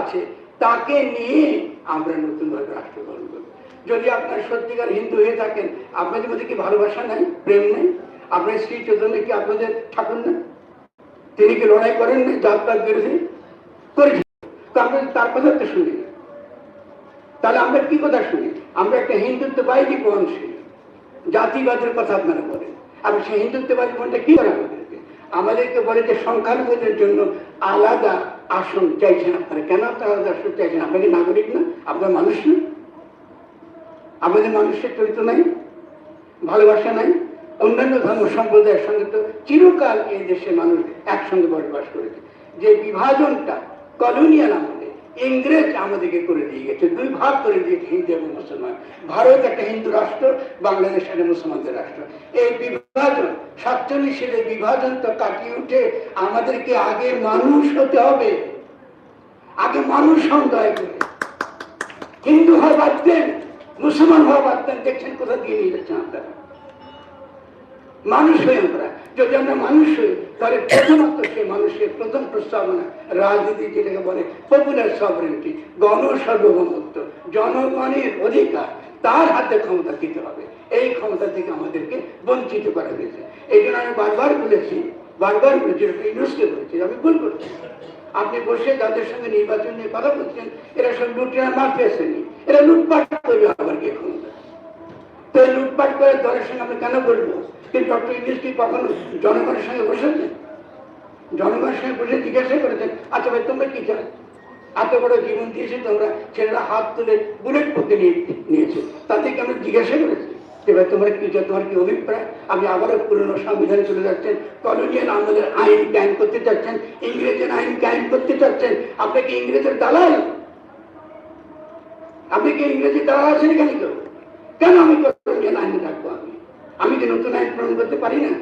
আছে, তাকে নিয়ে আমরা নতুনভাবে রাষ্ট্র গঠন করব। যদি আপনার সত্যিকার হিন্দু হয়ে থাকেন, আপনাদের মধ্যে কি ভালোবাসা নাই, প্রেম নেই? আপনার শ্রী চৈতন্য কি আপনাদের ঠাকুর না? তিনি কি লড়াই করেন না জাতপাত বিরোধী করেছেন আমরা তার কথা তো শুনি তাহলে আমরা কি কথা শুনি? আমরা একটা হিন্দুত্ববাদী বংশী, জাতিবাদের কথা আপনারা বলেন। আর সেই হিন্দুত্ববাদী বনটা কি করে আমাদেরকে বলে যে সংখ্যালঘুদের জন্য আলাদা আসন চাইছেন আপনারা। কেন আপনারা আসন চাইছেন? আপনাকে নাগরিক না? আপনার মানুষ না? আমাদের মানুষের চরিত্র নাই, ভালোবাসা নাই, অন্যান্য ধর্ম সম্প্রদায়ের সঙ্গে তো চিরকাল এই দেশের মানুষ একসঙ্গে বসবাস করেছে। যে বিভাজনটা কলোনিয়াল আমলে ইংরেজ আমাদেরকে করে দিয়ে গেছে, দুই ভাগ করে দিয়েছে হিন্দু এবং মুসলমান। ভারত একটা হিন্দু রাষ্ট্র, বাংলাদেশ একটা মুসলমানদের রাষ্ট্র। এই বিভাজন, সাতচল্লিশ সালে বিভাজন তো কাটিয়ে উঠে আমাদেরকে আগে মানুষ হতে হবে। আগে মানুষ হন দয়া করে। হিন্দু হওয়া বাদ দেন, মুসলমান হওয়া বাদ দেন, দেখছেন কোথা দিয়ে নিয়ে যাচ্ছেন আপনারা? মানুষ হই আমরা। যদি আমরা মানুষ হই, তাহলে প্রথমত সে মানুষের প্রথম প্রস্তাবনা রাজনীতি, যেটাকে বলে পপুলার সভারেন্টি গণ সার্বভৌমত্ব জনগণের অধিকার, তার হাতে ক্ষমতা দিতে হবে। এই ক্ষমতা থেকে আমাদেরকে বঞ্চিত করা হয়েছে। এই জন্য আমি বারবার বলেছি বারবার বলেছি ইউনুসকে বলেছি আমি ভুল করছি। আপনি বসে যাদের সঙ্গে নির্বাচন নিয়ে কথা বলছেন, এরা সব লুটিয়া মাফিয়া শ্রেণি। এরা লুটপাট করবে আবার কে ক্ষমতা। তো লুটপাট করে দলের সঙ্গে আমরা কেন বলব? কিন্তু ডক্টর ইংলিশ কি কখনো জনগণের সঙ্গে বসেছেন জনগণের সঙ্গে বসে জিজ্ঞাসা করেছেন আচ্ছা ভাই, তোমরা কি চাও এত বড় জীবন দিয়েছে তোমরা, ছেলেরা হাত তুলে বুলেট নিয়ে, নিয়েছে। তাতে আমরা জিজ্ঞাসা করেছি? ভাই, তোমরা কি তোমার কি অভিপ্রায়? আপনি আবারও পুরনো সংবিধানে চলে যাচ্ছেন, কলোনিয়াল আমাদের আইন কায়েম করতে চাচ্ছেন, ইংরেজের আইন কায়েম করতে চাচ্ছেন। আপনি কি ইংরেজের দালাল? আপনি কি ইংরেজি দালাল আছেন কেন কেন আমি কলোনিয়াল আইন রাখব আমি কি নতুন আইন প্রণয়ন করতে পারি না?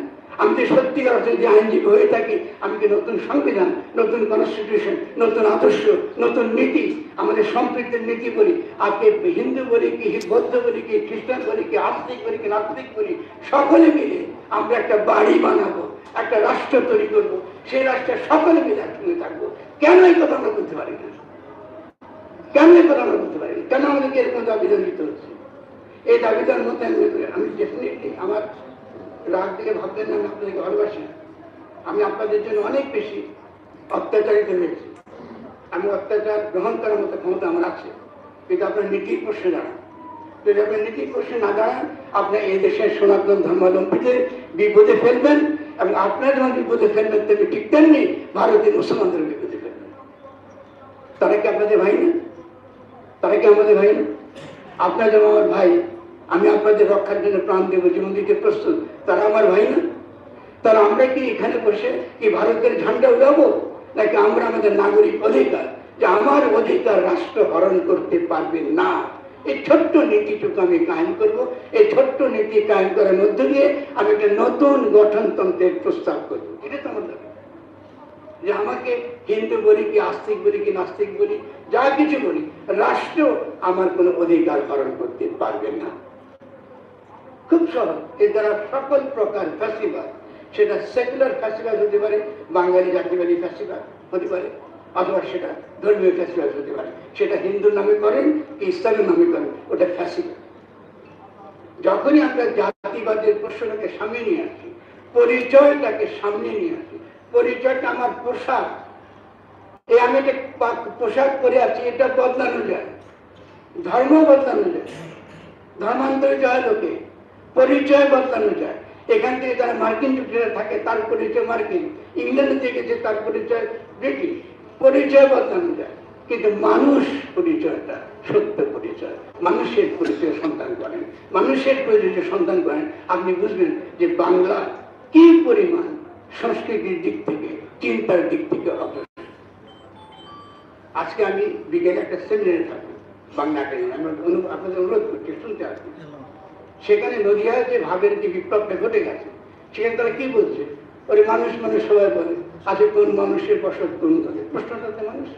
আমি যে সত্যিকার অর্থে যে আইনজীবী হয়ে থাকি, আমি কি নতুন সংবিধান, নতুন কনস্টিটিউশন নতুন আদর্শ, নতুন নীতি, আমাদের সম্পৃক্তের নীতি বলি আজকে হিন্দু বলি কি, বৌদ্ধ বলি কি, খ্রিস্টান বলি কি আস্তিক বলি কি নাস্তিক বলি, সকলে মিলে আমরা একটা বাড়ি বানাবো, একটা রাষ্ট্র তৈরি করব, সেই রাষ্ট্রে সকলে মিলে একসঙ্গে থাকব। কেন এই কথা আমরা করতে পারি না? কেন এই কথা আমরা করতে পারি না? কেন আমাদেরকে এরকম দাবিদার দিতে হচ্ছে? এই দাবিদার মধ্যে আমি আমি ডেফিনেটলি আমার রাগ দিকে ভাববেন না, আমি আপনাদেরকে ভালোবাসি। আমি আপনাদের জন্য অনেক বেশি অত্যাচারিত হয়েছি। আমি অত্যাচার গ্রহণ করার মতো ক্ষমতা আমার আছে। কিন্তু আপনার নীতির প্রশ্নে দাঁড়ান। যদি আপনার নীতির প্রশ্নে না দাঁড়ান আপনার এই দেশের সনাতন ধর্মাবলম্বীদের বিপদে ফেলবেন এবং আপনার যেমন বিপদে ফেলবেন তেমনি ঠিক তেমনি ভারতীয় মুসলমানদের বিপদে ফেলবেন। তারা কি আপনাদের ভাই না? তারা কি আমাদের ভাই না? আপনার যেমন আমার ভাই আমি আপনাদের রক্ষার জন্য প্রাণ দেবো, জীবন দিতে প্রস্তুত। তারা আমার ভাই না? তারা আমরা কি এখানে বসে কি ভারতের ঝান্ডা উড়াবো? নাকি আমরা আমাদের নাগরিক অধিকার, যে আমার অধিকার রাষ্ট্র হরণ করতে পারবে না? এই ছোট্ট নীতিটুকু আমি কায়েম করব। এই ছোট্ট নীতি কায়েম করার মধ্য দিয়ে আমি একটা নতুন গঠনতন্ত্রের প্রস্তাব করব। এটা তো আমার যে আমাকে হিন্দু বলি কি আস্তিক বলি কি নাস্তিক বলি, যা কিছু বলি, রাষ্ট্র আমার কোনো অধিকার হরণ করতে পারবে না। খুব সহজ। এর দ্বারা সকল প্রকার ফ্যাসিবাদ সেটা সেকুলার ফ্যাসিবাদ হতে পারে, বাঙালি জাতিবাদী ফ্যাসিবাদ হতে পারে, অথবা সেটা ধর্মীয় ফ্যাসিবাদ হতে পারে। সেটা হিন্দুর নামে করেন কি ইসলামের নামে করেন, ওটা ফ্যাসিবাদ যখনই আমরা জাতিবাদের প্রশ্নটাকে সামনে নিয়ে আসি, পরিচয়টাকে সামনে নিয়ে আসি, পরিচয়টা আমার পোশাক এই আমি একটা পোশাক পরে আছি, এটা বদলানো যায়, ধর্ম বদলানো যায় ধর্মান্তরে যায় লোকে। পরিচয় বদলানো যায়। এখান থেকে যারা মার্কিন যুক্তরাষ্ট্রে থাকে, তার পরিচয় মার্কিন। ইংল্যান্ডে গেছে, তার পরিচয় ব্রিটিশ। পরিচয় বদলানো যায়। কিন্তু মানুষ পরিচয়টা, সত্য পরিচয়। মানুষের পরিচয় সন্ধান করেন। মানুষের পরিচয় সন্ধান করেন। আপনি বুঝবেন যে বাংলা কি পরিমাণ সংস্কৃতির দিক থেকে, চিন্তার দিক থেকে অগ্রসর। আজকে আমি বিকেলে একটা সেমিনারে থাকব। বাংলা একাডেমি। আমি অনু- আপনাদের অনুরোধ করছি, শুনতে আসবেন সেখানে নদিয়ায় যে ভাবের যে বিপ্লবটা ঘটে গেছে, সেখানে তারা কি বলছে? ওরে মানুষ মানুষ সবাই বলে, আজকে কোন মানুষের বসত কোন দলে? প্রশ্নটা তো মানুষ।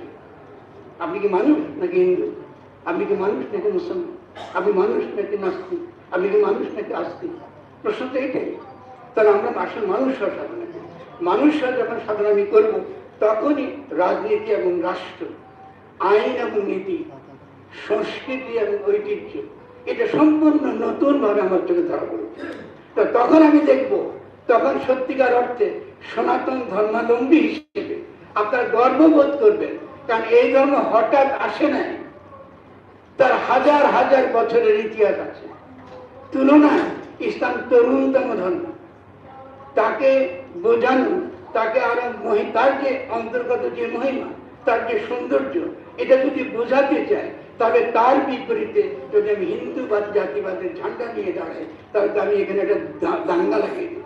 আপনি কি মানুষ নাকি হিন্দু? আপনি কি মানুষ নাকি মুসলমান? আপনি মানুষ নাকি নাস্তিক? আপনি কি মানুষ নাকি আস্তিক? প্রশ্ন তো এটাই। তাহলে আমরা আসলে মানুষ হওয়ার সাধনা করি মানুষ যখন সাধনা আমি করব, তখনই রাজনীতি এবং রাষ্ট্র, আইন এবং নীতি, সংস্কৃতি এবং ঐতিহ্য এটা সম্পূর্ণ নতুন ভাবে আমার চোখে ধরা পড়েছে। তো তখন আমি দেখব, তখন সত্যিকার অর্থে সনাতন ধর্মাবলম্বী হিসেবে আপনারা গর্ববোধ করবেন, কারণ এই ধর্ম হঠাৎ আসে নাই। তার হাজার হাজার বছরের ইতিহাস আছে। তুলনায় ইসলাম তরুণতম ধর্ম। তাকে বোঝানো, তাকে আরও মহি, তার যে অন্তর্গত যে মহিমা তার যে সৌন্দর্য, এটা যদি বোঝাতে চায় তবে তার বিপরীতে যদি আমি হিন্দুবাদ জাতিবাদের ঝান্ডা নিয়ে দাঁড়াই, তাহলে তো আমি এখানে একটা দাঙ্গা লাগিয়ে।